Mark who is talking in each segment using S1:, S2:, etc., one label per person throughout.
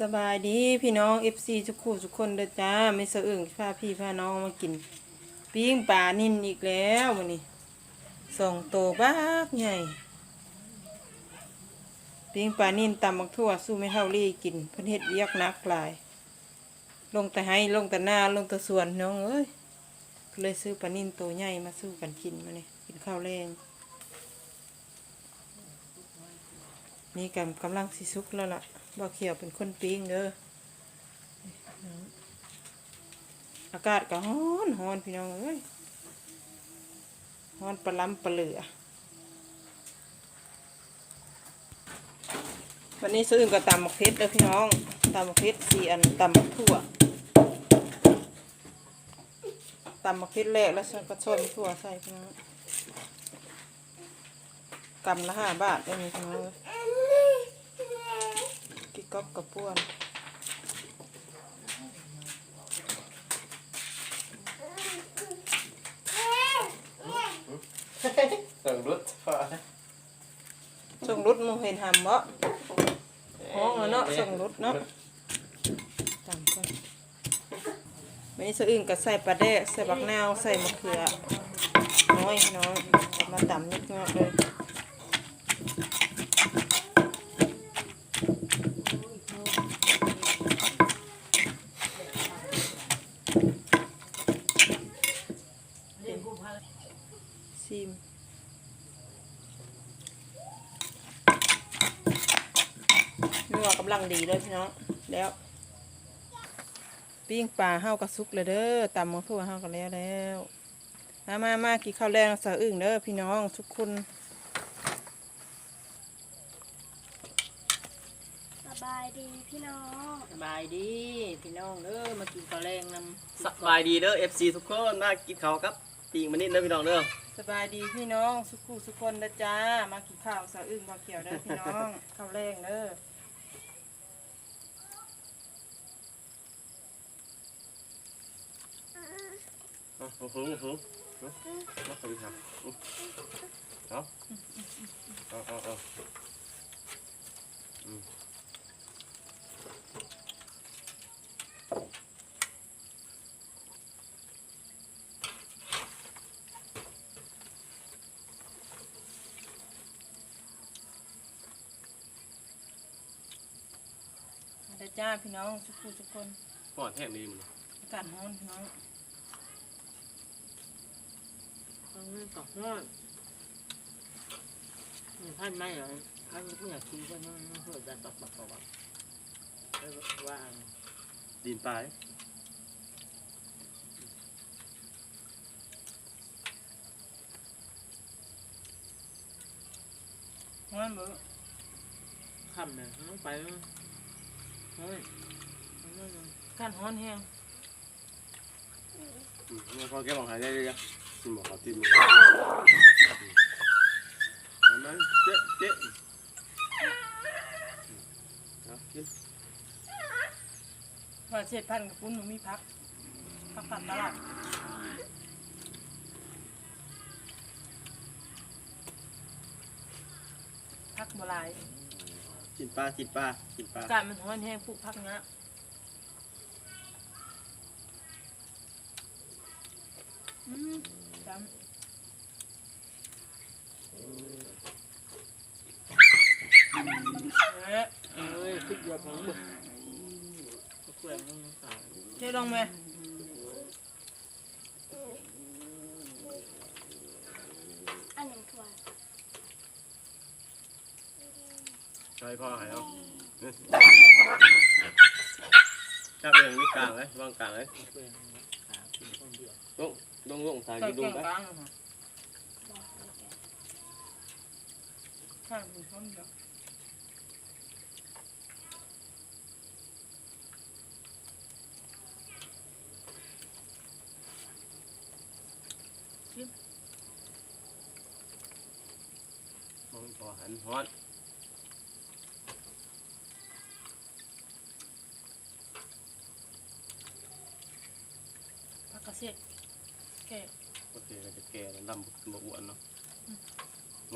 S1: สบายดีพี่น้อง FC ทุกคู่ทุกคนเด้อจ้าไม่เสะอึ้งพาพี่พาน้องมากิน ปิ้งปลานิ่นอีกแล้วมื้อนี้สองโตบักใหญ่ ปิ้งปลานิ่นตำบักทั่วสู้ไม่เท่าลี่กินเพิ่นเฮ็ดเวียกนักหลาย ลงแต่ให้ลงแต่หน้าลงแต่สวนน้องเอ้ยก็เลยซื้อปลานิ่นโตใหญ่มาสู้กันกินมาเนี่ยกินข้าวแรง นี่กำกำลังสิสุกแล้วล่ะบ่เขียวเป็นคนปิ้งเด้ออากาศก็ร้อนร้อนพี่น้องเอ้ยร้อนปลาล้ำปลาเหลือวันนี้ซื้อกับตำมกเพชรเด้อพี่น้องตำมกเพชรสี่อันตำมกทั่วตำมกเพชรแรกแล้วฉันก็ชนทั่วใส่พี่น้องกำละห้าบาทได้ไหมพี่น้อง กิ๊กก๊อกกระป้วน
S2: ส่งรถฟ้า
S1: ส่งรุดมึงเห็นหำบ่ห้องแล้วเนาะส่งรุดเนาะตำก่อนวันนี้ซื้ออื่นก็ใส่ปลาแดกใส่บักนาวใส่มะเขือน้อยน้องมาตำนิดเงาะเลย ซิมนัวกำลังดีเลยพี่น้องแล้วปิ้งปลาเฮากระซุกเลยเด้อตำมังทั่วเฮากันแล้วแล้วมามามากินข้าวแรงสาวอึ่งเด้อพี่น้องทุกคน
S3: สบายดีพี่น้อง
S1: สบายดีพี่น้องเด้อมากินข้าวแรงน
S2: สบายดีเด้อ FC ทุกคนมากินข้าวครับปีกมันนิดเด้อพี่น้องเด้อำ
S1: สบายดีพี่น้องสุขุสุกคนเด้อจ้ามากินข้าวสาวอึ่งมาเขียวเด้อพี่น้องข้าวแรงเด้อ
S2: โอ้โหโอ้โหมาขอบคุณครับเอาเอาเอาเอาอืม
S1: มาเด้อจ้าพี่น้องสุขุสุกคน
S2: ก่อนแท่งดีมัน
S1: อากาศร้อนพี่น้อง
S4: เอาเงินต่อห้อนท่านไม่เหรอท่านไม่อยากกินก็นั่งเพื่อจะตอกบักบอกว่า
S2: ดินปลาย
S1: ร้อนเบ้อ
S4: คำเนี่ยต้องไปเฮ้ย
S1: กาศร้อนแห้ง
S2: อืมเนี่ยพอแกบอกหายได้เลยจ้ะ คุณบอกเขาติดมือเอามันเจ๊ะเจ๊ะเอากิน
S1: ว่าเช็ดพันกับปุ้นหนูมีพักพักผัดตลาดพักโบราณ
S2: กินปลากินปลากินปลา
S1: อากาศมันร้อนแห้งปลูกพักเนี้ยอืม จำเอ๊ะ
S4: เอ้ยขึ้นเยอะของมึงก็แกว่งมึงสาว
S1: เจ๊ลงไหม
S3: อันหนึ่งถ้วย
S2: ใช่พ่อหายเอาเนี่ยจับเองนี่กลางเลยวางกลางเลย
S4: แกว่งขาขึ้นต้นเดียว
S2: ลงลงลงทาง
S1: ใส่
S2: กินดุ
S1: แก
S2: ง
S1: ง
S2: ไป
S1: กลางเหร แกง
S2: โอเคก็จะแก่แล้วดำบอ้วนเนาะ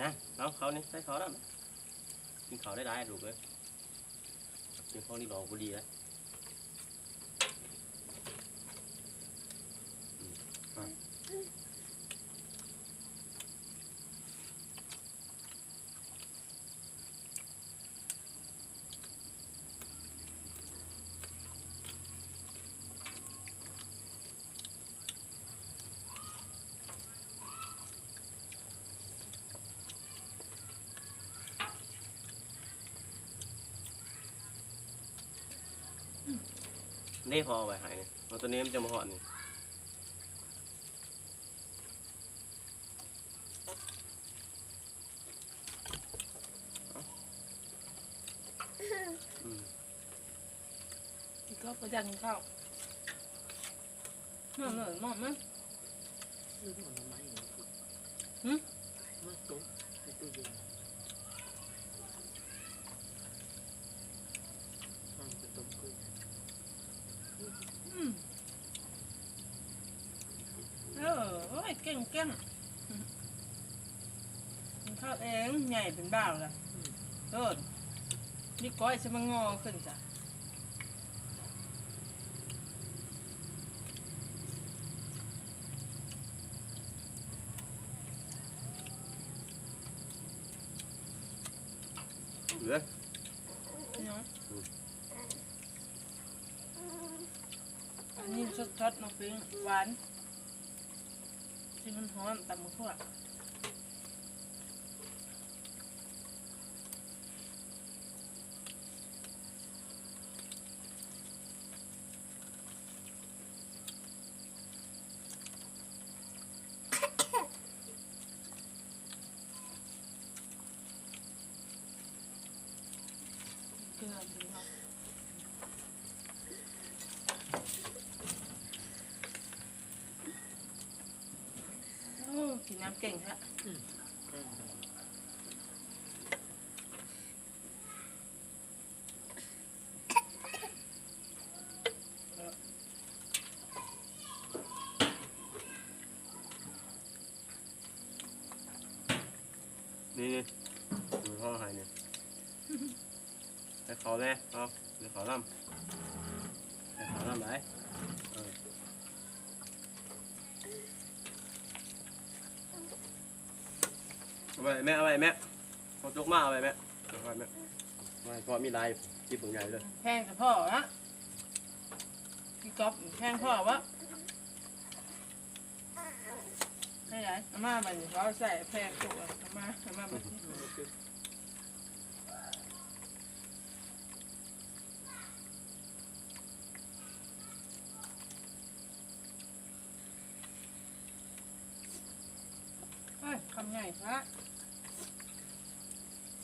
S2: นะเอาเขานี่ใส่เขาแล้วนะกินเขาได้ได้ดูเลยเดี๋ยวพวกนี้หลอกบุรีนะอื นี่พอเอาไปหายนี่เอาตัวนี้มันจะมาหอนนี่อืม
S1: พี่ก็ประจันข้าวเหนื่อยเหนื่อยมากมั้ย
S4: ซื้อมันทำไม
S1: หึ
S4: เมื่อตุ้มในตู้เย็นมันจะต้มกุ้ง
S1: อืมเออโอ้ ยเก่งเก่งกินข้าวเองใหญ่เป็นบ้าวละเออนี่ก้อยจะมางอขึ้นจ้ะ
S2: เหลือ
S1: เนาะ
S2: อืม
S1: อันนี้สดๆน้องปิงหวาน ที่มันหอมตำมือทั่ว เกลือดีเนาะโอ้กินน้ำ เก่งฮะ
S2: นี่นี่ดูพ่อหายนี่ให้เขาแน่เอาเดี๋ยวเขาล่ำให้เขาล่ำไหนเออ เอาไปแม่เอาไปแม่พอจกมาเอาไปแม่เอาไปแม่ไม่พอมีลายจีบผงใหญ่เลย
S1: แพงกับพ่อฮะพี่ก๊อฟแพงพ่อวะให้ไหนอามามันเราใส่แพงตัวอาม่าอาม่ามันเอ้ยคำใหญ่ฮะ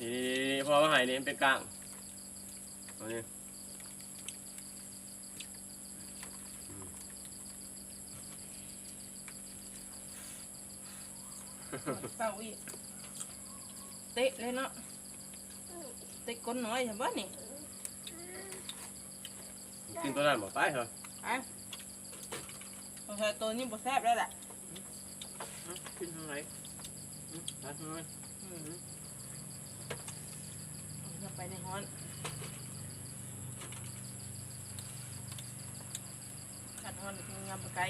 S2: นี่นี่นี่นี่พอมาหายนี่มันเป็นกลางเอานี่
S1: เต้าอีกเตะเลยเนาะเตะก้นน้อยใช่ปะนี่
S2: กินตัวนั้นหมดไปเหรอ
S1: ไอ้พอใส่ตัวนี้บ่แซ่บแล้วแหละ
S4: ขึ้นทางไหนตัดเลย
S1: อืมเอา ไปในฮ้อนขัดฮ้อนงามปลาไก่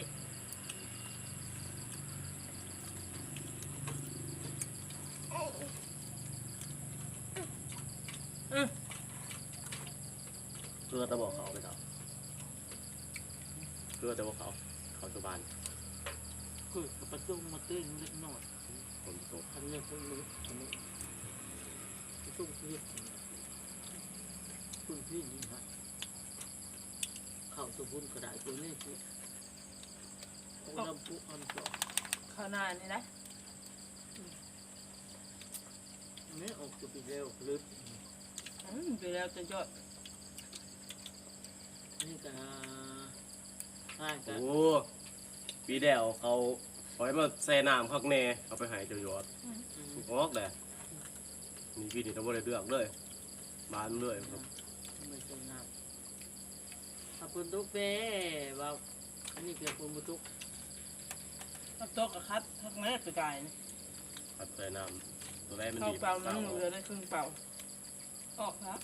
S2: เกลือตะบอกเขาไปต่อเกลือตะบอกเขาเขาชาวบ้าน
S4: คือประตูมาเต้นเล็กน้อย
S2: คนโต
S4: คันเล็กคนเล็กคนเล็กประตูเล็ก คุณพี่นี่ฮะเข้าตัวบุญกระดาษตัวนี้คือโอ้ลำปุอันต่อ
S1: ข้าวหน้านี่นะ
S4: นี่ออกจะไปเร็วลึก
S1: อืมไปแล้วจะยอด
S4: นี่ก็ง่ายกัน
S2: โอ้ปีแดวเขาปล่อยมาใส่น้ำข้างในเอาไปใหายเจ้ายอดงอกแหละนี่พี่นี่ต้องบริเลือกเลยบานเลยครับ
S4: ไม่ใช่น้ำถ้าปุ่นตุกเป้ว่าอันนี้คือปุ่นตุก
S1: เอาโต๊ะกับคัดทักแม่กระจายนี่
S2: ผัดใส่น้ำตัวแรกมัน
S1: เข้า
S2: ดี
S1: เปล่ามันเหลือได้ครึ่งเปล่า ออกครับ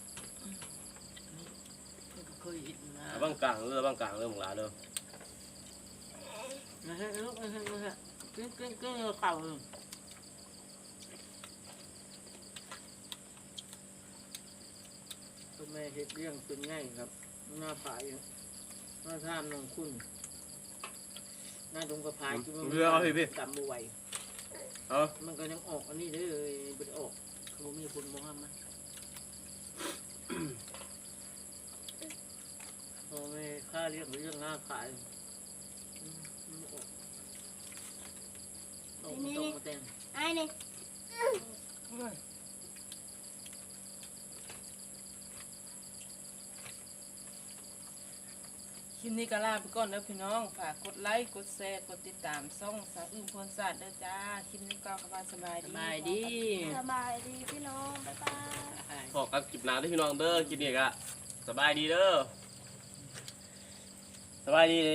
S4: นยอิดนะ
S2: เอาบางกลางเด้อบางกลางเด้อหมึงหลาเด้อ
S4: นะฮะลูกนะฮะนะฮะกึ่งกึ่งกึ่งเข่าคุณแม่เฮ็ดเรื่องเป็นง่ายครับ หน้าผายหน้าท่ามน้องคุณหน้าตรงกระพายที่มันจำบ่ไหว
S2: เอา
S4: มันก็ยังออกอันนี้เลยเป็นออกเขามีคนมองห้ามนะพอไม่ค่าเรียกเรื่องหน้าขายอืมมันออกต้องต้องมาแต่ง
S3: ไอ้นี่
S1: ค ลิปนี้ก็ลาไปก่อนเด้อพี่น้อง ฝากกดไลค์ กดแชร์ กดติดตามช่องสาวอึ้งพรศาสตร์เด้อจ้า คลิปนี้ก็กำลังสบาย
S4: ส
S1: ดี
S4: บายดี
S3: สบายดีพี่น้อง บ๊ายบาย
S2: พอกันกิบหนาเด้อพี่น้องเด้อกินนี่กะสบายดีเด้อสบายดีเลย